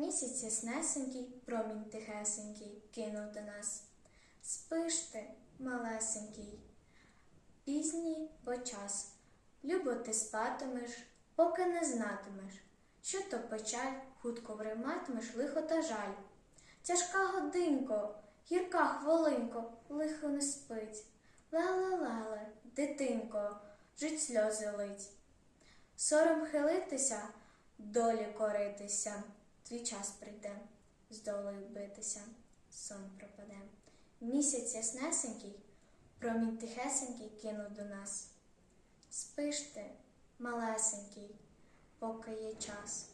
Місяць яснесенький, промінь тихесенький кинув до нас. Спиш ти, малесенький, пізній бо час. Любо ти спатимеш, поки не знатимеш, що то печаль, хутко вриматимеш лихо та жаль. Тяжка годинко, гірка хвилинко, лихо не спить. Леле-леле, дитинко, жить сльози лить. Сором хилитися, долі коритися, твій час прийде, з долею битися, сон пропаде. Місяць яснесенький, промінь тихесенький кинув до нас. Спиш ти, малесенький, поки є час.